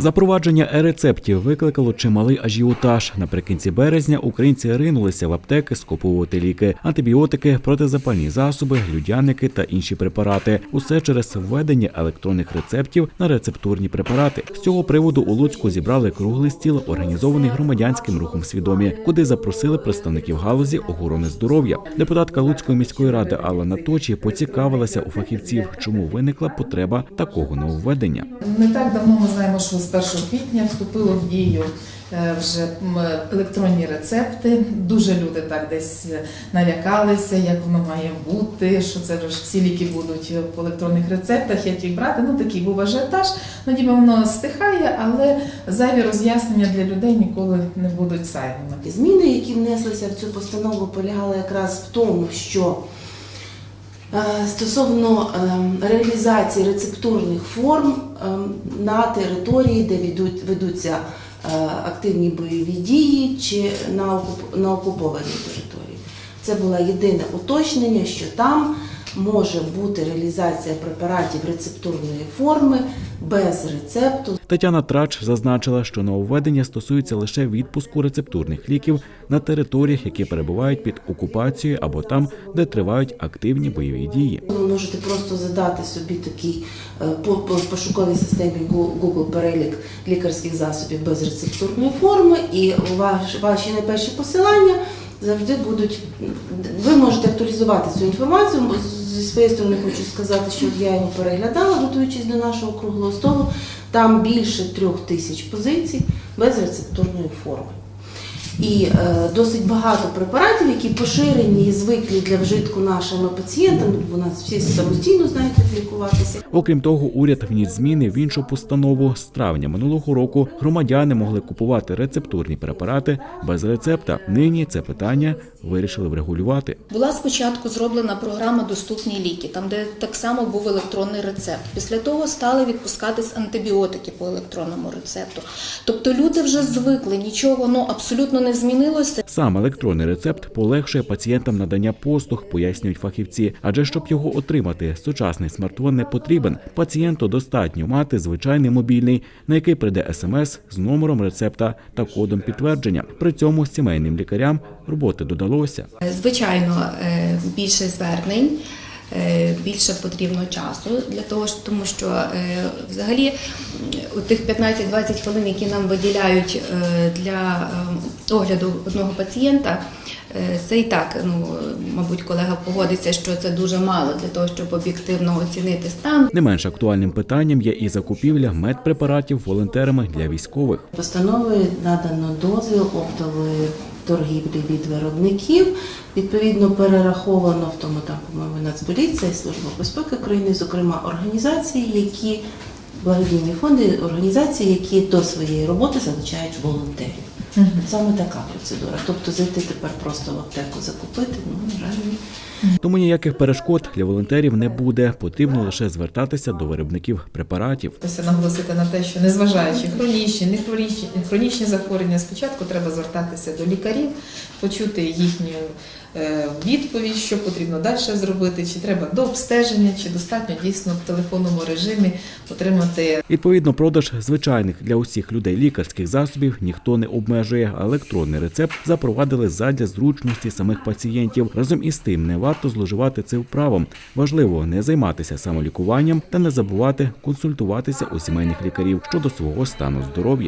Запровадження е-рецептів викликало чималий ажіотаж. Наприкінці березня українці ринулися в аптеки скуповувати ліки, антибіотики, протизапальні засоби, людяники та інші препарати. Усе через введення електронних рецептів на рецептурні препарати. З цього приводу у Луцьку зібрали круглий стіл, організований громадянським рухом свідомі, куди запросили представників галузі охорони здоров'я. Депутатка Луцької міської ради Алла Наточі поцікавилася у фахівців, чому виникла потреба такого нововведення. Не так давно ми знаємо, що з 1 квітня вступило в дію е, вже електронні рецепти. Дуже люди так десь е, налякалися, як воно має бути, що це ж всі ліки будуть по електронних рецептах, як їх брати. Ну такий був ажіотаж. Ну, ніби воно стихає, але зайві роз'яснення для людей ніколи не будуть зайвими. Зміни, які внеслися в цю постанову, полягали якраз в тому, що стосовно е, реалізації рецептурних форм е, на території, де ведуться е, активні бойові дії чи на окупованій території. Це було єдине уточнення, що там може бути реалізація препаратів рецептурної форми без рецепту, Тетяна Трач зазначила, що нововведення стосується лише відпуску рецептурних ліків на територіях, які перебувають під окупацією або там, де тривають активні бойові дії. Ви можете просто задати собі такий е, по, по пошуковій системі Google перелік лікарських засобів без рецептурної форми, і ваш, ваші найперші посилання завжди будуть. Ви можете актуалізувати цю інформацію. Зі своєї сторони хочу сказати, що я його переглядала, готуючись до нашого круглого столу. Там більше трьох тисяч позицій без рецептурної форми. І е, досить багато препаратів, які поширені і звиклі для вжитку нашими пацієнтами. У нас всі самостійно знають, як лікуватися. Окрім того, уряд вніс зміни в іншу постанову. З травня минулого року громадяни могли купувати рецептурні препарати без рецепта. Нині це питання вирішили врегулювати. Була спочатку зроблена програма Доступні ліки, там де так само був електронний рецепт. Після того стали відпускатись антибіотики по електронному рецепту. Тобто люди вже звикли, нічого ну абсолютно не змінилося. Сам електронний рецепт полегшує пацієнтам надання послуг, пояснюють фахівці. Адже щоб його отримати, сучасний смартфон не потрібен. Пацієнту достатньо мати звичайний мобільний, на який прийде смс з номером рецепта та кодом підтвердження. При цьому сімейним лікарям роботи додалося. Звичайно, е, більше звернень. Е, Більше потрібно часу для того, тому що е, взагалі у тих 15-20 хвилин, які нам виділяють е, для е, огляду одного пацієнта, це і так, ну мабуть, колега погодиться, що це дуже мало для того, щоб об'єктивно оцінити стан. Не менш актуальним питанням є і закупівля медпрепаратів волонтерами для військових. Постановою надано дозвіл оптової торгівлі від виробників. Відповідно, перераховано в тому там, по-моєму, Нацполіція і Служба безпеки України, зокрема організації, які благодійні фонди, організації, які до своєї роботи залучають волонтерів. Саме така процедура. Тобто зайти тепер просто в аптеку закупити, ну на жаль, ні. Тому ніяких перешкод для волонтерів не буде. Потрібно лише звертатися до виробників препаратів. Хочеться наголосити на те, що незважаючи хронічні, не хронічні, хронічні захворювання, спочатку треба звертатися до лікарів, почути їхню е, відповідь, що потрібно далі зробити, чи треба до обстеження, чи достатньо дійсно в телефонному режимі отримати Відповідно, продаж звичайних для усіх людей лікарських засобів ніхто не обмежує. Електронний рецепт запровадили задля зручності самих пацієнтів. Разом із тим не варто зловживати цим правом. Важливо не займатися самолікуванням та не забувати консультуватися у сімейних лікарів щодо свого стану здоров'я.